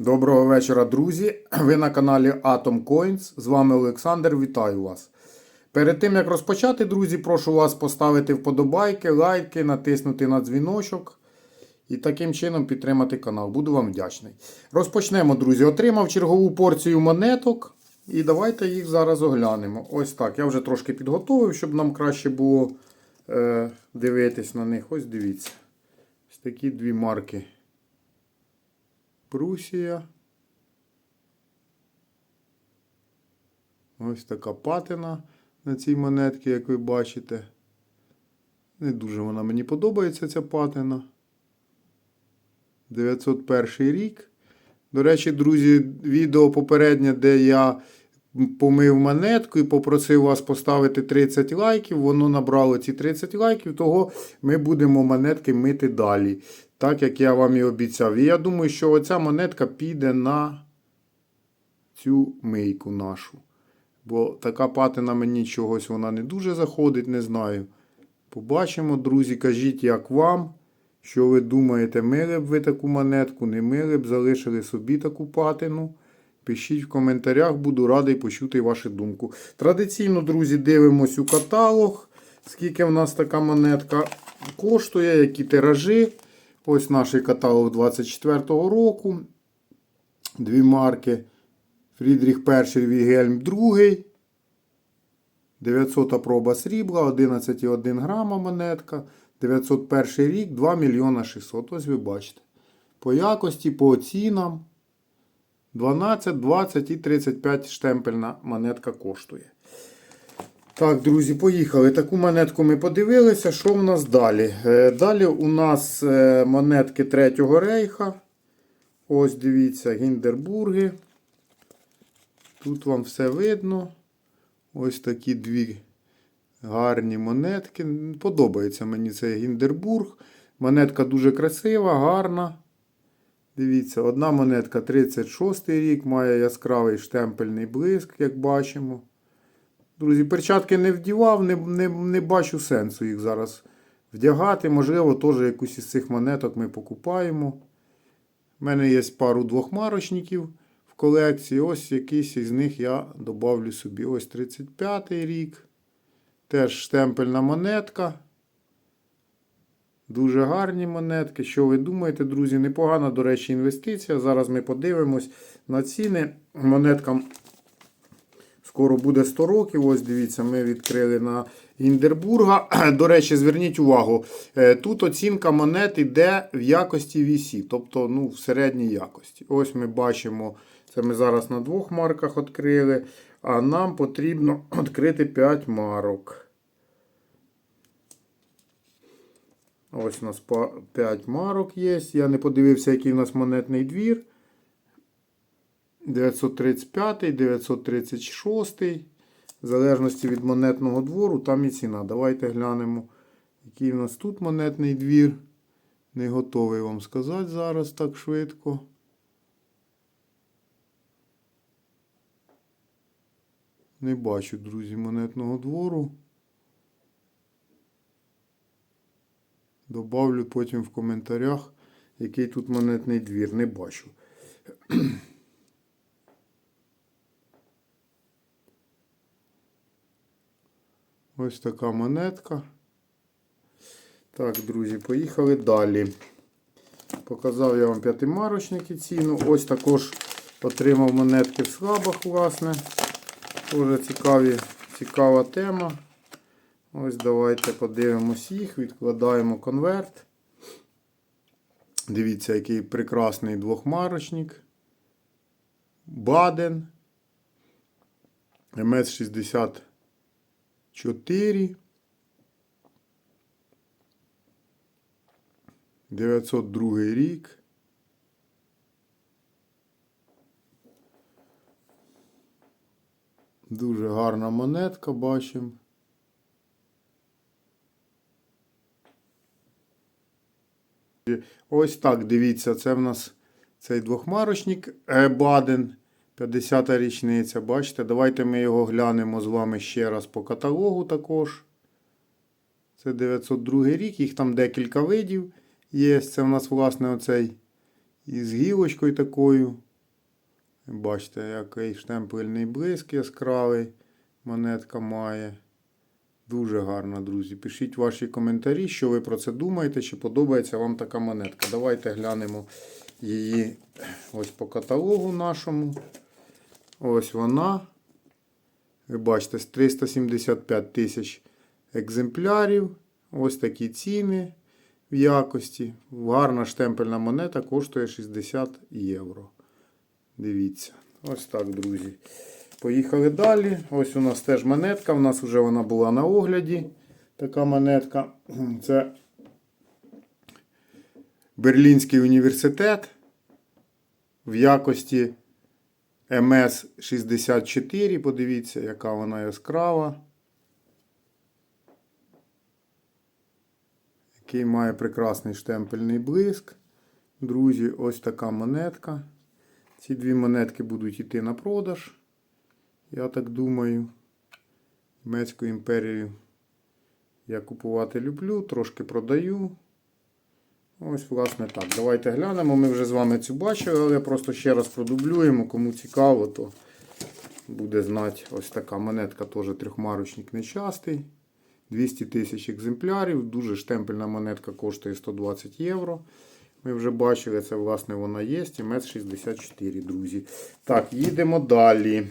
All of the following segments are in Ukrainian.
Доброго вечора, друзі. Ви на каналі Atom Coins. З вами Олександр. Вітаю вас. Перед тим як розпочати, друзі, прошу вас поставити вподобайки, лайки, натиснути на дзвіночок і таким чином підтримати канал. Буду вам вдячний. Розпочнемо, друзі. Отримав чергову порцію монеток. І давайте їх зараз оглянемо. Ось так. Я вже трошки підготовив, щоб нам краще було е, дивитись на них. Ось дивіться. Ось такі дві марки. Прусія. Ось така патина на цій монетці, як ви бачите. Не дуже вона мені подобається ця патина. 901 рік. До речі, друзі, відео попереднє, де я помив монетку і попросив вас поставити 30 лайків. Воно набрало ці 30 лайків, того ми будемо монетки мити далі. Так як я вам і обіцяв. І я думаю, що оця монетка піде на цю мийку нашу. Бо така патина мені чогось вона не дуже заходить, не знаю. Побачимо, друзі, кажіть, як вам. Що ви думаєте, мили б ви таку монетку, не мили б, залишили собі таку патину. Пишіть в коментарях, буду радий почути вашу думку. Традиційно, друзі, дивимось у каталог. Скільки в нас така монетка коштує, які тиражі. Ось наш каталог 24-го року. Дві марки. Фрідріх І Вігельм II. 900 проба срібла, 11,1 грама монетка. 901 рік, 2 мільйона 600. Ось ви бачите. По якості, по цінам. 12, 20 і 35 штемпельна монетка коштує. Так, друзі, поїхали. Таку монетку ми подивилися. Що в нас далі? Е, Далі у нас е, монетки Третього рейха. Ось дивіться, Гіндербурги. Тут вам все видно. Ось такі дві гарні монетки. Подобається мені цей Гіндербург. Монетка дуже красива, гарна. Дивіться, одна монетка 36 рік, має яскравий штемпельний блиск, як бачимо. Друзі, перчатки не вдівав, не, не, не бачу сенсу їх зараз вдягати. Можливо, теж якусь із цих монеток ми покупаємо. У мене є пару двохмарочників в колекції. Ось якийсь із них я добавлю собі. Ось 35-й рік. Теж штемпельна монетка. Дуже гарні монетки. Що ви думаєте, друзі? Непогана, до речі, інвестиція. Зараз ми подивимось на ціни. Монеткам скоро буде 100 років. Ось дивіться, ми відкрили на Гіндербурга. До речі, зверніть увагу. е, Тут оцінка монет йде в якості VC, тобто ну, в середній якості. Ось ми бачимо, це ми зараз на двох марках відкрили. А нам потрібно відкрити 5 марок. Ось у нас 5 марок є. Я не подивився, який у нас монетний двір. 935, 936. В залежності від монетного двору, там і ціна. Давайте глянемо, який у нас тут монетний двір. Не готовий вам сказати зараз так швидко. Не бачу, друзі, монетного двору. Добавлю потім в коментарях, який тут монетний двір. Не бачу. Ось така монетка. Так, друзі, поїхали далі. Показав я вам п'ятимарочники ціну. Ось також отримав монетки в слабах, власне. Дуже цікаві, цікава тема. Ось давайте подивимось їх, відкладаємо конверт. Дивіться, який прекрасний двохмарочник. Баден. МС-64. 902 рік. Дуже гарна монетка, бачимо. Ось так, дивіться, це в нас цей двохмарочник Баден. 50-та річниця. Бачите, давайте ми його глянемо з вами ще раз по каталогу також. Це 902 рік, їх там декілька видів є. Це в нас, власне, оцей із гілочкою такою. Бачите, який штемпельний блиск яскравий монетка має. Дуже гарна, друзі. Пишіть ваші коментарі, що ви про це думаєте, чи подобається вам така монетка. Давайте глянемо її ось по каталогу нашому. Ось вона. Ви бачите, 375 тисяч екземплярів. Ось такі ціни в якості. Гарна штемпельна монета коштує 60 євро. Дивіться. Ось так, друзі. Поїхали далі. Ось у нас теж монетка. У нас вже вона була на огляді. Така монетка. Це Берлінський університет в якості МС-64. Подивіться, яка вона яскрава. Який має прекрасний штемпельний блиск. Друзі, ось така монетка. Ці дві монетки будуть йти на продаж. Я так думаю. Німецьку імперію я купувати люблю, трошки продаю. Ось, власне, так. Давайте глянемо. Ми вже з вами цю бачили, але просто ще раз продублюємо. Кому цікаво, то буде знати. Ось така монетка теж трьохмарочник нечастий. 200 тисяч екземплярів. Дуже штемпельна монетка коштує 120 євро. Ми вже бачили, це, власне, вона є. МС 64, друзі. Так, їдемо далі.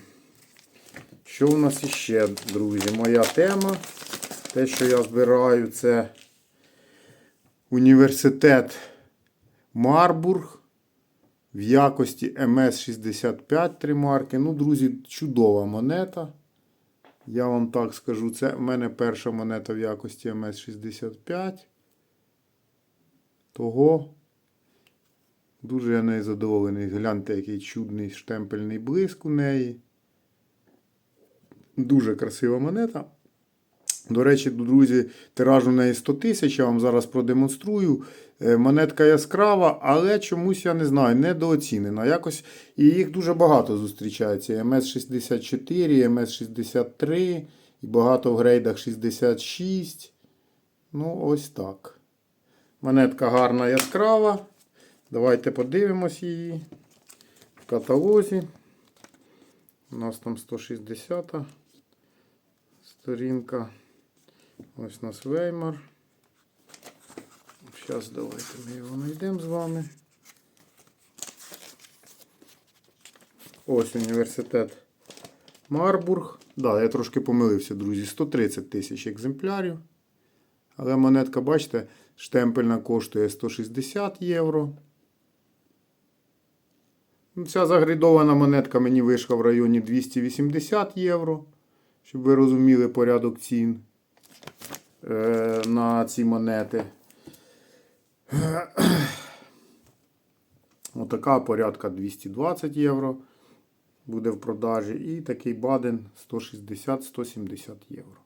Що у нас іще, друзі? Моя тема. Те, що я збираю, це університет Марбург в якості МС65 три марки. Ну, друзі, чудова монета. Я вам так скажу, це в мене перша монета в якості МС65. Того дуже я нею задоволений. Гляньте, який чудний штемпельний блиск у неї. Дуже красива монета. До речі, друзі, тираж у неї 100 тисяч, я вам зараз продемонструю. Е, Монетка яскрава, але чомусь я не знаю, недооцінена. Якось і їх дуже багато зустрічається. МС-64, МС-63, і багато в грейдах 66. Ну, ось так. Монетка гарна яскрава. Давайте подивимось її в каталозі. У нас там 160 сторінка. Ось у нас Веймар. Зараз давайте ми його знайдемо з вами. Ось університет Марбург. Да, я трошки помилився, друзі. 130 тисяч екземплярів. Але монетка, бачите, штемпельна коштує 160 євро. Ну, Ця загрідована монетка мені вийшла в районі 280 євро. Щоб ви розуміли порядок цін на ці монети. Отака порядка 220 євро буде в продажі. І такий баден 160-170 євро.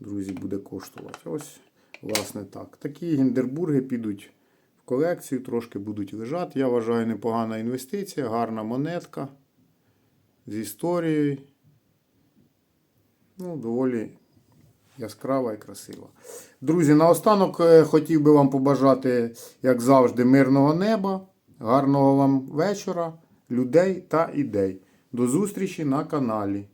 Друзі, буде коштувати. Ось, власне, так. Такі гіндербурги підуть в колекцію, трошки будуть лежати. Я вважаю, непогана інвестиція, гарна монетка з історією. Ну, доволі яскрава і красива. Друзі, наостанок е, хотів би вам побажати, як завжди, мирного неба, гарного вам вечора, людей та ідей. До зустрічі на каналі.